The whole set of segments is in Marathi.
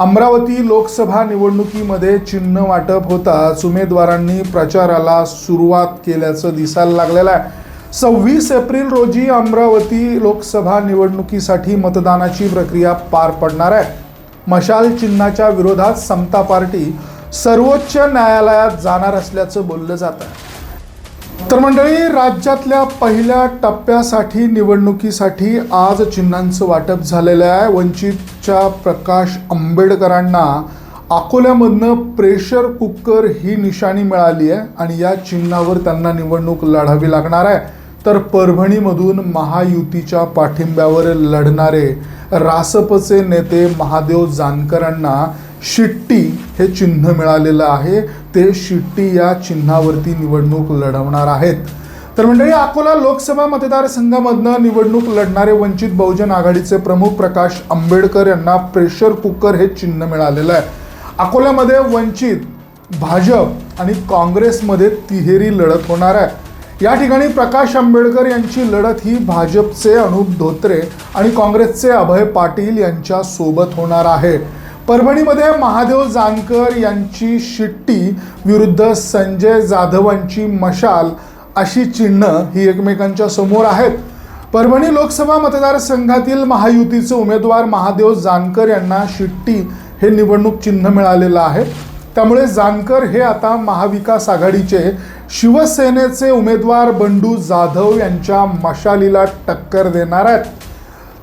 अमरावती लोकसभा निवडणुकीमध्ये चिन्ह वाटप होताच उमेदवारांनी प्रचाराला सुरुवात केल्याचं दिसायला लागलेलं आहे. सव्वीस एप्रिल रोजी अमरावती लोकसभा निवडणुकीसाठी मतदानाची प्रक्रिया पार पडणार आहे. मशाल चिन्हाच्या विरोधात समता पार्टी सर्वोच्च न्यायालयात जाणार असल्याचं बोललं जात आहे. तर मंडळी राज्यातल्या पहिल्या टप्प्यासाठी निवडणुकीसाठी आज चिन्हांचं वाटप झालेलं आहे. वंचितच्या प्रकाश आंबेडकरांना अकोल्यामधनं प्रेशर कुकर ही निशाणी मिळाली आहे आणि या चिन्हावर त्यांना निवडणूक लढावी लागणार आहे. तर परभणीमधून महायुतीच्या पाठिंब्यावर लढणारे रासपचे नेते महादेव जानकरांना शिट्टी हे चिन्ह मिळालेलं आहे. ते शिट्टी या चिन्हावरती निवडणूक लढवणार आहेत. तर मंडळी अकोला लोकसभा मतदारसंघामधनं निवडणूक लढणारे वंचित बहुजन आघाडीचे प्रमुख प्रकाश आंबेडकर यांना प्रेशर कुकर हे चिन्ह मिळालेलं आहे. अकोल्यामध्ये वंचित भाजप आणि काँग्रेसमध्ये तिहेरी लढत होणार आहे. या ठिकाणी प्रकाश आंबेडकर यांची लढत ही भाजपचे अनुप धोत्रे आणि काँग्रेसचे अभय पाटील यांच्यासोबत होणार आहे. परभणीमध्ये महादेव जानकर यांची शिट्टी विरुद्ध संजय जाधवांची मशाल अशी चिन्ह ही एकमेकांच्या समोर आहेत. परभणी लोकसभा मतदारसंघातील महायुतीचे उमेदवार महादेव जानकर यांना शिट्टी हे निवडणूक चिन्ह मिळालेलं आहे. त्यामुळे जानकर हे आता महाविकास आघाडीचे शिवसेनेचे उमेदवार बंडू जाधव यांच्या मशालीला टक्कर देणार आहेत.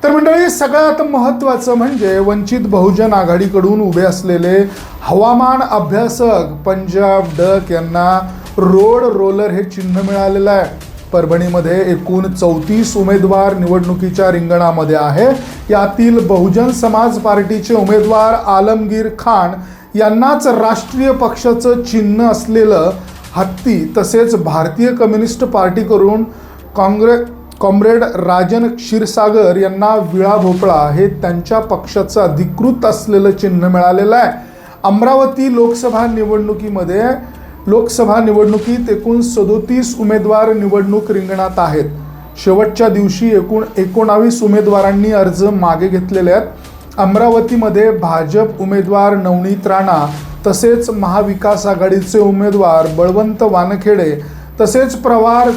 तर मंडळी सगळ्यात महत्त्वाचं म्हणजे वंचित बहुजन आघाडीकडून उभे असलेले हवामान अभ्यासक पंजाब डक यांना रोड रोलर हे चिन्ह मिळालेलं आहे. परभणीमध्ये एकूण चौतीस उमेदवार निवडणुकीच्या रिंगणामध्ये आहे. यातील बहुजन समाज पार्टीचे उमेदवार आलमगीर खान यांनाच राष्ट्रीय पक्षाचं चिन्ह असलेलं हत्ती तसेच भारतीय कम्युनिस्ट पार्टीकडून काँग्रेस कॉम्रेड राजन क्षीरसागर यांना विळा भोपळा हे त्यांच्या पक्षाचं अधिकृत असलेलं चिन्ह मिळालेलं आहे. अमरावती लोकसभा निवडणुकीमध्ये लोकसभा निवडणुकीत एकूण सदोतीस उमेदवार निवडणूक रिंगणात आहेत. शेवटच्या दिवशी एकूण एकोणावीस उमेदवारांनी अर्ज मागे घेतलेले आहेत. अमरावतीमध्ये भाजप उमेदवार नवनीत राणा तसेच महाविकास आघाडीचे उमेदवार बळवंत वानखेडे तसेच प्रवार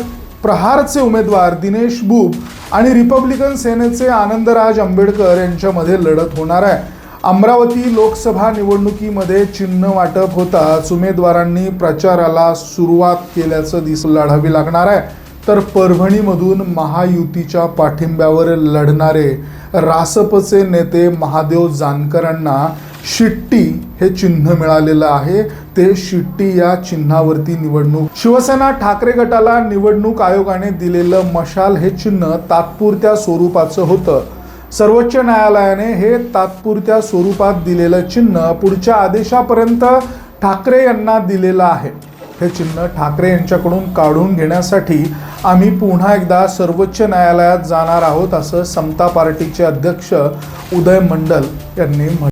प्रहारचे उमेदवार दिनेश बुब आणि रिपब्लिकन सेनेचे आनंदराज आंबेडकर यांच्यामध्ये लढत होणार आहे. अमरावती लोकसभा निवडणुकीमध्ये चिन्ह वाटप होताच उमेदवारांनी प्रचाराला सुरुवात केल्याचं दिस लढावी लागणार आहे. तर परभणीमधून महायुतीच्या पाठिंब्यावर लढणारे रासपचे नेते महादेव जानकरांना शिट्टी हे चिन्ह मिळालेलं आहे. ते शिट्टी या चिन्हावरती निवडणूक. शिवसेना ठाकरे गटाला निवडणूक आयोगाने दिलेलं मशाल हे चिन्ह तात्पुरत्या स्वरूपाचं होतं. सर्वोच्च न्यायालयाने हे तात्पुरत्या स्वरूपात दिलेलं चिन्ह पुढच्या आदेशापर्यंत ठाकरे यांना दिलेलं आहे. हे चिन्ह ठाकरे यांच्याकडून काढून घेण्यासाठी आम्ही पुन्हा एकदा सर्वोच्च न्यायालयात जाणार आहोत असं समता पार्टीचे अध्यक्ष उदय मंडल यांनी म्हटलं.